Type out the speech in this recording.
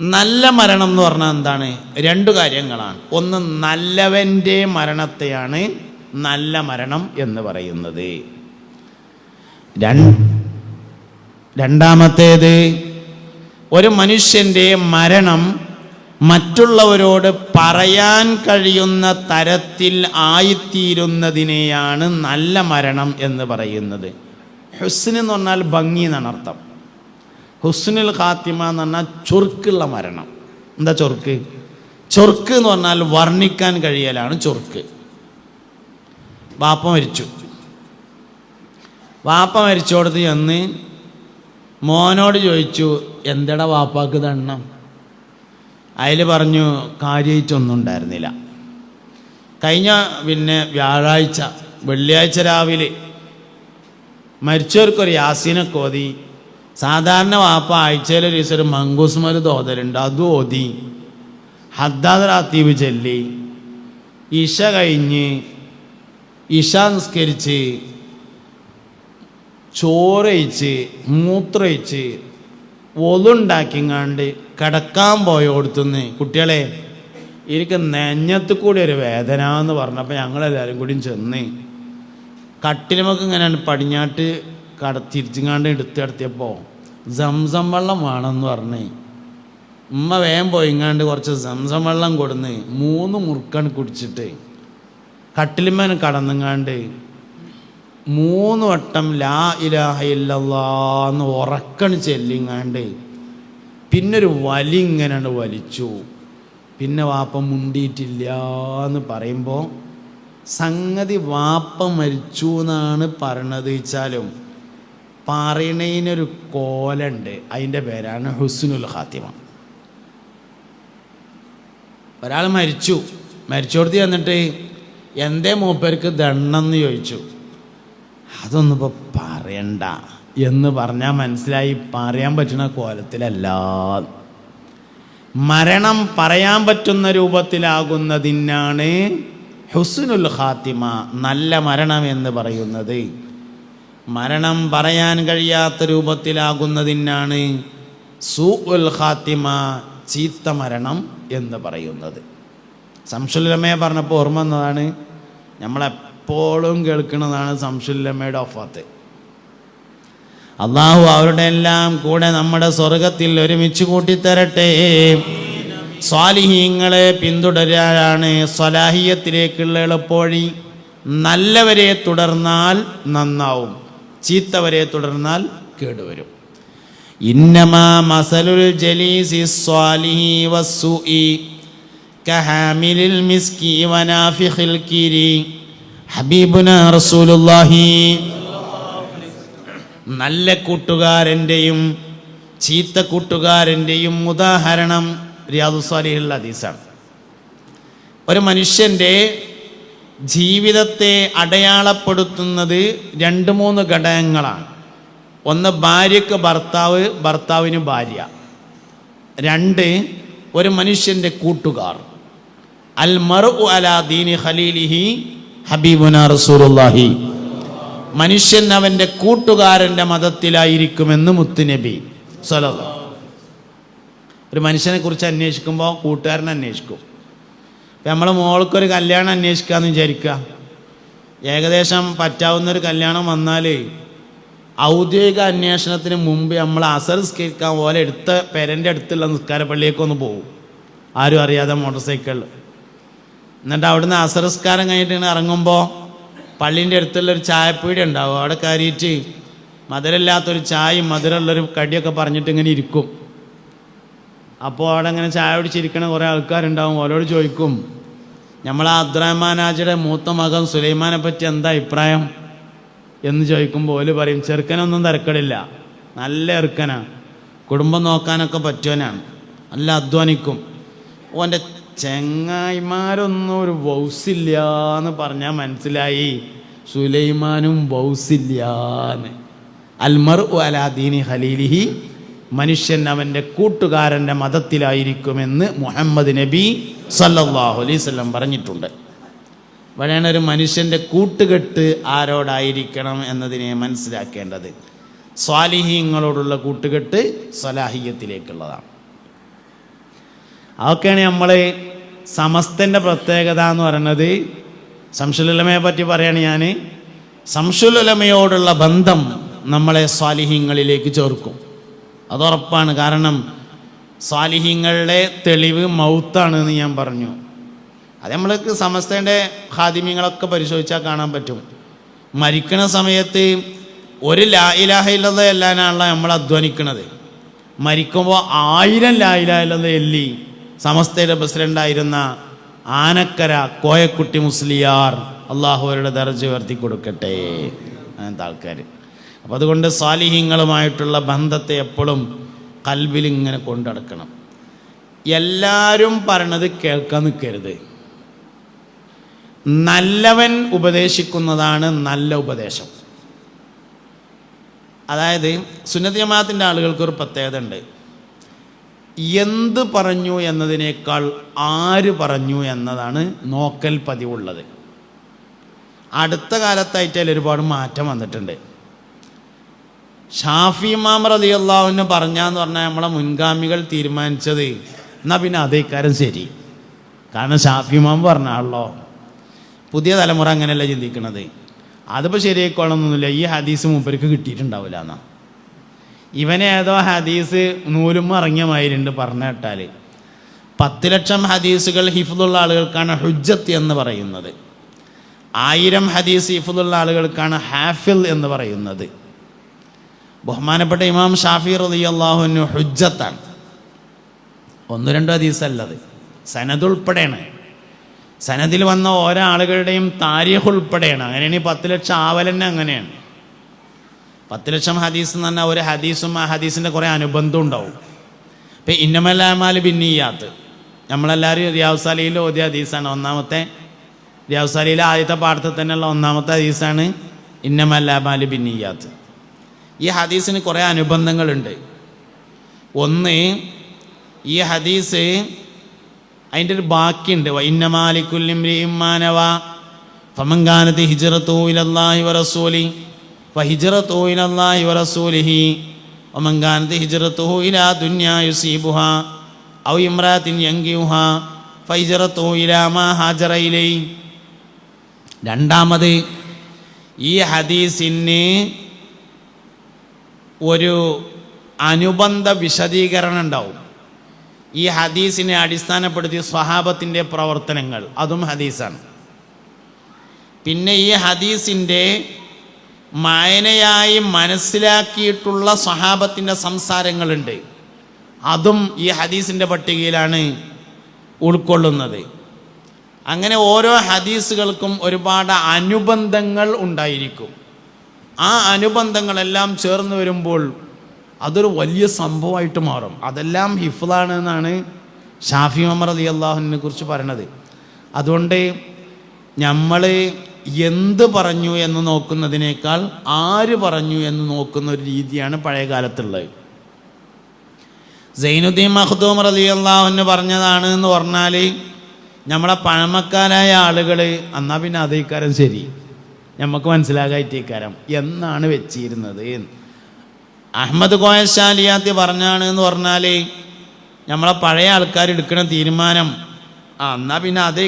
നല്ല മരണം എന്ന് പറഞ്ഞാൽ എന്താണ്? രണ്ടു കാര്യങ്ങളാണ്. ഒന്ന് നല്ലവന്റെ മരണത്തെയാണ് നല്ല മരണം എന്ന് പറയുന്നത്. രണ്ട് രണ്ടാമത്തേത് ഒരു മനുഷ്യന്റെ മരണം മറ്റുള്ളവരോട് പറയാൻ കഴിയുന്ന തരത്തിൽ ആയിത്തീരുന്നതിനെയാണ് നല്ല മരണം എന്ന് പറയുന്നത്. ഹുസ്ന് എന്ന് പറഞ്ഞാൽ ഭംഗി എന്നാണ് അർത്ഥം. ഹുസ്നുൽ ഖാത്തിമ എന്ന് പറഞ്ഞാൽ ചൊറുക്കുള്ള മരണം. എന്താ ചൊർക്ക് ചൊർക്ക് എന്ന് പറഞ്ഞാൽ വർണിക്കാൻ കഴിയലാണ് ചൊർക്ക് വാപ്പ മരിച്ചു. വാപ്പ മരിച്ചോടത്ത് ചെന്ന് മോനോട് ചോദിച്ചു എന്തടാ വാപ്പാക്ക് തണ്ണം അതിൽ പറഞ്ഞു കാര്യമായിട്ടൊന്നും ഉണ്ടായിരുന്നില്ല. കഴിഞ്ഞ പിന്നെ വ്യാഴാഴ്ച വെള്ളിയാഴ്ച രാവിലെ മരിച്ചവർക്കൊരു യാസീനെ ഓതി സാധാരണ വാപ്പ ആഴ്ചയിൽ ഒരു ദിവസം ഒരു മങ്കൂസ്മർ തോതലുണ്ട്. അതും ഓതി. ഹദ്ദാദ് റാത്തീബ് ചൊല്ലി. ഇഷ കഴിഞ്ഞ് ഇഷ നിസ്കരിച്ച് ചോറയിച്ച് മൂത്രയിച്ച് ഒതുണ്ടാക്കിങ്ങാണ്ട് കിടക്കാൻ പോയോടത്തുനിന്ന് കുട്ടികളെ എനിക്ക് നെഞ്ഞത്ത് കൂടി ഒരു വേദന എന്ന് പറഞ്ഞപ്പോൾ ഞങ്ങളെല്ലാവരും കൂടിയും ചെന്ന് കട്ടിലുമൊക്കെ ഇങ്ങനെ പടിഞ്ഞാട്ട് കട തിരിച്ചുങ്ങാണ്ട് എടുത്തെടുത്തിയപ്പോൾ സംസം വെള്ളം വേണമെന്ന് പറഞ്ഞേ ഉമ്മ വേഗം പോയിങ്ങാണ്ട് കുറച്ച് സംസം വെള്ളം കൊടുന്ന് മൂന്ന് മുറുക്കാണ് കുടിച്ചിട്ട് കട്ടിലുമേന് കടന്നുങ്ങാണ്ട് മൂന്ന് വട്ടം ലാ ഇലാഹ ഇല്ലല്ലാന്ന് ഉറക്കണ് ചെല്ലിങ്ങാണ്ട് പിന്നൊരു വലി ഇങ്ങനെയാണ് വലിച്ചു. പിന്നെ വാപ്പ മുണ്ടിയിട്ടില്ല എന്ന് പറയുമ്പോൾ സംഗതി വാപ്പ മരിച്ചു എന്നാണ് പറയണത് വെച്ചാലും പറയണതിനൊരു കോലുണ്ട്. അതിന്റെ പേരാണ് ഹുസ്നുൽ ഖാത്തിമ. ഒരാൾ മരിച്ചു. മരിച്ചോടത്ത് ചെന്നിട്ട് എന്റെ മൂപ്പർക്ക് ദണ്ണെന്ന് ചോദിച്ചു. അതൊന്നും ഇപ്പോൾ പറയണ്ട. എന്ന് പറഞ്ഞാൽ മനസ്സിലായി പറയാൻ പറ്റുന്ന കോലത്തിലല്ല. മരണം പറയാൻ പറ്റുന്ന രൂപത്തിലാകുന്നതിനാണ് ഹുസ്നുൽ ഖാത്തിമ നല്ല മരണം എന്ന് പറയുന്നത്. മരണം പറയാൻ കഴിയാത്ത രൂപത്തിലാകുന്നതിനാണ് സൂ ഉൽ ഖാത്തിമ ചീത്ത മരണം എന്ന് പറയുന്നത്. സംശുലമയെ പറഞ്ഞപ്പോൾ ഓർമ്മ വന്നതാണ് നമ്മളെപ്പോഴും കേൾക്കുന്നതാണ് സംശുലമ്മയുടെ ഒഫാത്ത് അള്ളാഹു അവരുടെ എല്ലാം കൂടെ നമ്മുടെ സ്വർഗത്തിൽ ഒരുമിച്ച് കൂട്ടിത്തരട്ടെ. സ്വാലിഹീങ്ങളെ പിന്തുടരാനാണ് സ്വലാഹിയത്തിലേക്കുള്ള എളുപ്പവഴി. നല്ലവരെ തുടർന്നാൽ നന്നാവും. ചീത്തവരെ തുടർന്നാൽ കേടുവരും. ഇന്നമാ മസലുൽ സ്വാലിഹി മിസ്കി വനാഫിഖിൽ കിരി റസൂലുള്ളാഹി. നല്ല കൂട്ടുകാരന്റെയും ചീത്ത കൂട്ടുകാരന്റെയും ഉദാഹരണം റിയാദു സാലിഹുള്ള ഹദീസാണ്. ഒരു മനുഷ്യന്റെ ജീവിതത്തെ അടയാളപ്പെടുത്തുന്നത് രണ്ട് മൂന്ന് ഘടകങ്ങളാണ്. ഒന്ന് ഭാര്യയ്ക്ക് ഭർത്താവ് ഭർത്താവിന് ഭാര്യ. രണ്ട് ഒരു മനുഷ്യന്റെ കൂട്ടുകാർ. അൽ മറു അലാ ദീനി ഖലീലിഹി ഹബീബുന റസൂലുള്ളാഹി. മനുഷ്യൻ അവന്റെ കൂട്ടുകാരന്റെ മതത്തിലായിരിക്കുമെന്ന് മുത്തുനബി സ്വലം ഒരു മനുഷ്യനെ കുറിച്ച് അന്വേഷിക്കുമ്പോൾ കൂട്ടുകാരനെ അന്വേഷിക്കും. ഇപ്പം നമ്മളെ മോൾക്കൊരു കല്യാണം അന്വേഷിക്കാമെന്ന് വിചാരിക്കുക. ഏകദേശം പറ്റാവുന്നൊരു കല്യാണം വന്നാൽ ഔദ്യോഗിക അന്വേഷണത്തിന് മുമ്പ് നമ്മൾ അസർസ്കരിക്കാൻ പോലെ എടുത്ത പെരന്റെ അടുത്തുള്ള നിസ്കാര പള്ളിയൊക്കെ ഒന്ന് പോകും ആരും അറിയാതെ മോട്ടോർ സൈക്കിളിൽ എന്നിട്ട് അവിടുന്ന് അസർസ്കാരം കഴിഞ്ഞിട്ട് ഇറങ്ങുമ്പോൾ പള്ളീന്റെ അടുത്തുള്ള ഒരു ചായപ്പീടി ഉണ്ടാവും. അവിടെ കയറിയിട്ട് മധുരമില്ലാത്തൊരു ചായയും മധുരമുള്ളൊരു കടിയൊക്കെ പറഞ്ഞിട്ട് ഇങ്ങനെ ഇരിക്കും. അപ്പോൾ അവിടെ അങ്ങനെ ചായ കുടിച്ചിരിക്കണ കുറേ ആൾക്കാരുണ്ടാവും ഓരോട് ചോദിക്കും നമ്മൾ ആ അബ്ദുറഹ്മാൻ മൂത്ത മകൻ സുലൈമാനെ പറ്റി എന്താ അഭിപ്രായം? എന്ന് ചോദിക്കുമ്പോൾ ഓൽ പറയും ചെറുക്കനൊന്നും തിരക്കടില്ല നല്ല ചെറുക്കനാണ് കുടുംബം നോക്കാനൊക്കെ പറ്റുവനാണ് നല്ല അധ്വാനിക്കും ഓന്റെ ചെങ്ങായിമാരൊന്നും ഒരു വൗസില്ല എന്ന് പറഞ്ഞാൽ മനസ്സിലായി സുലൈമാനും വൗസില്ലാന്ന്. അൽമർ അലാദീനി ഖലീലിഹി മനുഷ്യൻ അവന്റെ കൂട്ടുകാരന്റെ മതത്തിലായിരിക്കുമെന്ന് മുഹമ്മദ് നബി സല്ലല്ലാഹു അലൈഹി വസല്ലം പറഞ്ഞിട്ടുണ്ട്. ഇവിടെയാണ് ഒരു മനുഷ്യന്റെ കൂട്ടുകെട്ട് ആരോടായിരിക്കണം എന്നതിനെ മനസ്സിലാക്കേണ്ടത്. സ്വാലിഹീങ്ങളോടുള്ള കൂട്ടുകെട്ട് സ്വലാഹിയത്തിലേക്കുള്ളതാണ് അതൊക്കെയാണ് നമ്മൾ സമസ്തന്റെ പ്രത്യേകത എന്ന് പറയുന്നത്. സംശുലുലമയെ പറ്റി പറയാണ് ഞാൻ സംശുലുലമയോടുള്ള ബന്ധം നമ്മളെ സ്വാലിഹ്യങ്ങളിലേക്ക് ചേർക്കും. അതുറപ്പാണ്. കാരണം സ്വാലിഹ്യങ്ങളുടെ തെളിവ് മൗത്താണ് എന്ന് ഞാൻ പറഞ്ഞു. അത് നമ്മൾക്ക് സമസ്തേന്റെ ഹാദിമ്യങ്ങളൊക്കെ പരിശോധിച്ചാൽ കാണാൻ പറ്റും. മരിക്കണ സമയത്ത് ഒരു ലാ ഇലാഹ ഇല്ലത എല്ലാനാണല്ലോ നമ്മൾ അധ്വാനിക്കണത്. മരിക്കുമ്പോൾ ആയിരം ലാ എല്ലി സമസ്തയുടെ പ്രസിഡന്റായിരുന്ന ആനക്കര കോയക്കുട്ടി മുസ്ലിയാർ അള്ളാഹു അവരുടെ ദർജ ഉയർത്തി കൊടുക്കട്ടെ. അങ്ങനത്തെ ആൾക്കാർ അപ്പം അതുകൊണ്ട് സ്വാലിഹ്യങ്ങളുമായിട്ടുള്ള ബന്ധത്തെ എപ്പോഴും കൽബിൽ ഇങ്ങനെ കൊണ്ടടക്കണം. എല്ലാവരും പറയണത് കേൾക്കാൻ നിൽക്കരുത്. നല്ലവൻ ഉപദേശിക്കുന്നതാണ് നല്ല ഉപദേശം. അതായത് സുന്നത്ത് ആളുകൾക്ക് ഒരു പ്രത്യേകത ഉണ്ട് എന്ത് പറഞ്ഞു എന്നതിനേക്കാൾ ആര് പറഞ്ഞു എന്നതാണ് നോക്കൽ പതിവുള്ളത്. അടുത്ത കാലത്തായിട്ട് ഒരുപാട് മാറ്റം വന്നിട്ടുണ്ട്. ഷാഫി ഇമാം റലി അള്ളാഹുവിന് പറഞ്ഞാന്ന് പറഞ്ഞാൽ നമ്മളെ മുൻഗാമികൾ തീരുമാനിച്ചത്. എന്നാൽ പിന്നെ അതേ കാര്യം ശരി. കാരണം ഷാഫി ഇമാം പറഞ്ഞാണല്ലോ. പുതിയ തലമുറ അങ്ങനെയല്ല ചിന്തിക്കണത്. അതിപ്പോൾ ശരിയായിക്കോളണമെന്നൊന്നുമില്ല ഈ ഹദീസ് മൂപ്പർക്ക് കിട്ടിയിട്ടുണ്ടാവില്ല എന്നാ. ഇവനെ ഏതോ ഹദീസ് നൂലും ഇറങ്ങിയ മാതിരിണ്ട് പറഞ്ഞു കേട്ടാൽ പത്ത് ലക്ഷം ഹദീസുകൾ ഹിഫുദുള്ള ആളുകൾക്കാണ് ഹുജ്ജത്ത് എന്ന് പറയുന്നത്. ആയിരം ഹദീസ് ഹിഫുദുള്ള ആളുകൾക്കാണ് ഹാഫിൽ എന്ന് പറയുന്നത്. ബഹുമാനപ്പെട്ട ഇമാം ഷാഫി റതി അള്ളാഹുവിന് ഹുജ്ജത്താണ്. ഒന്ന് രണ്ടോ ദിവസമല്ലത്. സനദ് ഉൾപ്പെടെയാണ് സനദിൽ വന്ന ഓരോ ആളുകളുടെയും താരീഖ് ഉൾപ്പെടെയാണ്. ഈ പത്ത് ലക്ഷം ആവലന്നെ അങ്ങനെയാണ്. പത്ത് ലക്ഷം ഹദീസ് എന്ന് പറഞ്ഞാൽ ഒരു ഹദീസും ആ ഹദീസിന്റെ കുറേ അനുബന്ധം ഉണ്ടാവും. ഇപ്പം ഇന്നമല്ലാമാൽ ബിന്നിയാത്ത്. നമ്മളെല്ലാവരും വ്യാവസാലിയിൽ ഓതിയ ഹദീസാണ്. ഒന്നാമത്തെ വ്യാവസാലിയിലെ ആദ്യത്തെ പാഠത്തിൽ തന്നെയുള്ള ഒന്നാമത്തെ ഹദീസാണ് ഇന്നമല്ലാമാൽ ബിന്നിയാത്ത്. ഈ ഹദീസിന് കുറേ അനുബന്ധങ്ങളുണ്ട്. ഒന്ന് ഈ ഹദീസ് അതിന്റെ ഒരു ബാക്കിയുണ്ട്. ഇന്നമാലിക്കുല്ലിംമാനവ ഫമങ്കാനത്ത് ഹിജറത്തു ഇലല്ലാഹി വറസൂലി ഫഹിജറത്തു ഇലല്ലാഹി വറസൂലിഹി ഒമങ്കാനത്ത് ഹിജറത്തു ഇലാ ദുന്യാ യുസീബുഹ. ഔ ഇമ്രാത്തിൻ യങ്കിയുഹ ഫഹിജറത്തു ഇലാ മാ ഹാജറ ഇലൈ. രണ്ടാമത് ഈ ഹദീസിന് ഒരു അനുബന്ധ വിശദീകരണം ഉണ്ടാവും. ഈ ഹദീസിനെ അടിസ്ഥാനപ്പെടുത്തി സ്വഹാബത്തിന്റെ പ്രവർത്തനങ്ങൾ. അതും ഹദീസാണ്. പിന്നെ ഈ ഹദീസിന്റെ മായനയായി മനസ്സിലാക്കിയിട്ടുള്ള സ്വഹാബത്തിന്റെ സംസാരങ്ങളുണ്ട്. അതും ഈ ഹദീസിന്റെ പട്ടികയിലാണ് ഉൾക്കൊള്ളുന്നത്. അങ്ങനെ ഓരോ ഹദീസുകൾക്കും ഒരുപാട് അനുബന്ധങ്ങൾ ഉണ്ടായിരിക്കും. ആ അനുബന്ധങ്ങളെല്ലാം ചേർന്ന് വരുമ്പോൾ അതൊരു വലിയ സംഭവമായിട്ട് മാറും. അതെല്ലാം ഹിഫ്ലാണ് എന്നാണ് ഷാഫി മുഹമ്മദ് അലി അള്ളാഹുവിനെ കുറിച്ച് പറയണത്. അതുകൊണ്ട് നമ്മൾ എന്ത് പറഞ്ഞു എന്ന് നോക്കുന്നതിനേക്കാൾ ആര് പറഞ്ഞു എന്ന് നോക്കുന്ന ഒരു രീതിയാണ് പഴയ കാലത്തുള്ളത്. സൈനുദ്ദീൻ മഹദൂം റലി അള്ളാഹുവിന് പറഞ്ഞതാണ് എന്ന് പറഞ്ഞാൽ നമ്മളെ പഴമക്കാരായ ആളുകൾ എന്നാൽ പിന്നെ അതേക്കാരം ശരി. നമുക്ക് മനസ്സിലാകായിട്ടേക്കാരം. എന്നാണ് വെച്ചിരുന്നത് അഹമ്മദ് കോയശാലിയാത്തി പറഞ്ഞാണ് എന്ന് പറഞ്ഞാൽ നമ്മളെ പഴയ ആൾക്കാർ എടുക്കുന്ന തീരുമാനം. ആ എന്നാൽ പിന്നെ അതേ